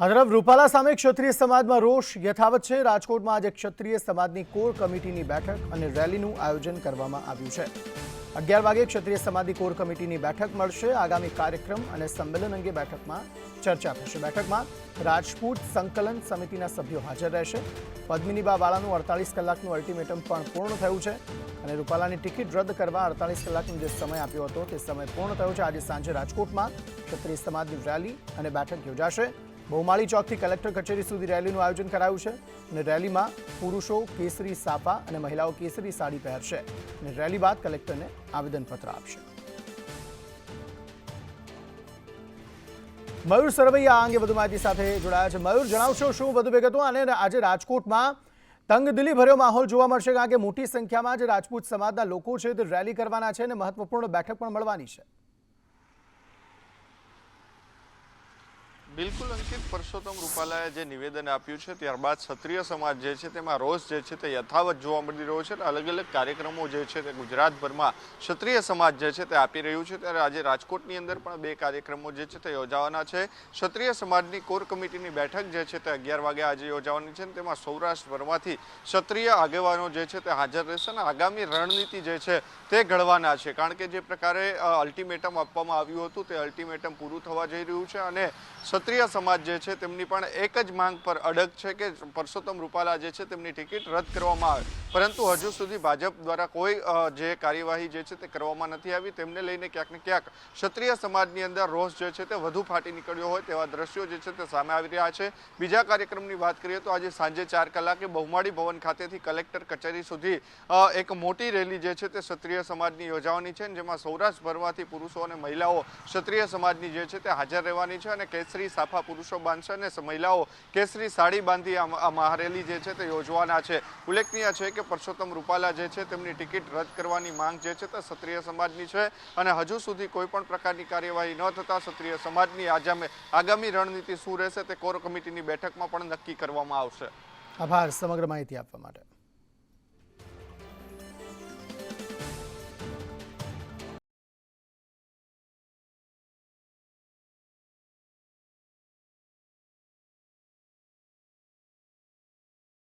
આ રૂપાલા સામે ક્ષત્રિય સમાજમાં રોષ યથાવત છે. રાજકોટમાં આજે ક્ષત્રિય સમાજની કોર કમિટીની બેઠક અને રેલીનું આયોજન કરવામાં આવ્યું છે. અગિયાર વાગે ક્ષત્રિય સમાજની કોર કમિટીની બેઠક મળશે. આગામી કાર્યક્રમ અને સંમેલન અંગે બેઠકમાં ચર્ચા થશે. બેઠકમાં રાજપૂત સંકલન સમિતિના સભ્યો હાજર રહેશે. પદ્મિનીબા વાળાનું અડતાલીસ કલાકનું અલ્ટિમેટમ પણ પૂર્ણ થયું છે અને રૂપાલાની ટિકિટ રદ કરવા અડતાલીસ કલાકનો જે સમય આપ્યો હતો તે સમય પૂર્ણ થયો છે. આજે સાંજે રાજકોટમાં ક્ષત્રિય સમાજની રેલી અને બેઠક યોજાશે. બહુમાળી ચોકથી કલેક્ટર કચેરી સુધી રેલીનું આયોજન કરાયું છે અને રેલીમાં પુરુષો કેસરી સાપા અને મહિલાઓ કેસરી સાડી પહેરશે અને રેલી બાદ કલેક્ટરને આવેદનપત્ર આપશે. મયુર સરવૈયા આ અંગે વધુ માહિતી સાથે જોડાયા છે. મયુર, જણાવશો શું વધુ વિગતો? અને આજે રાજકોટમાં તંગદિલી ભર્યો માહોલ જોવા મળશે, કારણ કે મોટી સંખ્યામાં જે રાજપૂત સમાજના લોકો છે તે રેલી કરવાના છે અને મહત્વપૂર્ણ બેઠક પણ મળવાની છે. બિલકુલ, અંકિત. પરસોત્તમ રૂપાલાએ જે નિવેદન આપ્યું છે, ત્યારબાદ ક્ષત્રિય સમાજ જે છે, તેમાં રોષ જે છે, તે યથાવત જોવા મળી રહ્યો છે અલગ અલગ કાર્યક્રમો જે છે, તે ગુજરાતભરમાં ક્ષત્રિય સમાજ જે છે, તે આપી રહ્યું છે. ત્યારે આજે રાજકોટની અંદર પણ બે કાર્યક્રમો જે છે, તે યોજાવાના છે. ક્ષત્રિય સમાજની કોર કમિટીની બેઠક જે છે, તે અગિયાર વાગે આજે યોજાવાની છે તેમાં સૌરાષ્ટ્રભરમાંથી ક્ષત્રિય આગેવાનો જે છે, તે હાજર રહેશે અને આગામી રણનીતિ જે છે, તે ઘડવાના છે. કારણ કે જે પ્રકારે અલ્ટિમેટમ આપવામાં આવ્યું હતું, તે અલ્ટિમેટમ પૂરું થવા જઈ રહ્યું છે અને ક્ષત્રિય સમાજ જે છે, તેમની પણ એક જ માંગ પર અડગ છે કે પરસોત્તમ રૂપાલા જે છે, તેમની ટિકિટ રદ કરવામાં આવે. પરંતુ હજુ સુધી ભાજપ દ્વારા કોઈ જે કાર્યવાહી જે છે, તે કરવામાં નથી આવી. તેમને લઈને ક્યાંક ને ક્યાંક ક્ષત્રિય સમાજની અંદર રોષ જે છે, તે વધુ ફાટી નીકળ્યો હોય તેવા દ્રશ્યો જે છે, તે સામે આવી રહ્યા છે. બીજા કાર્યક્રમની વાત કરીએ તો આજે સાંજે ચાર કલાકે બહુમાળી ભવન ખાતેથી કલેક્ટર કચેરી સુધી એક મોટી રેલી જે છે, તે ક્ષત્રિય સમાજની યોજાવાની છે જેમાં સૌરાષ્ટ્રભરમાંથી પુરુષો અને મહિલાઓ ક્ષત્રિય સમાજની જે છે, તે હાજર રહેવાની છે અને કેસરી સાફા પુરુષો બાંધશે અને મહિલાઓ કેસરી સાડી બાંધી આ મહારેલી જે છે તે યોજવાના છે. ઉલ્લેખનીય છે કે પરસોત્તમ રૂપાલા જે છે તેમની ટિકિટ રદ કરવાની માંગ જે છે તે ક્ષત્રિય સમાજની છે અને હજુ સુધી કોઈ પણ પ્રકારની કાર્યવાહી ન થતાં ક્ષત્રિય સમાજની આજામે આગામી રણનીતિ શું રહેશે તે કોર કમિટીની બેઠકમાં પણ નક્કી કરવામાં આવશે. આભાર. સમગ્ર માહિતી આપવા માટે.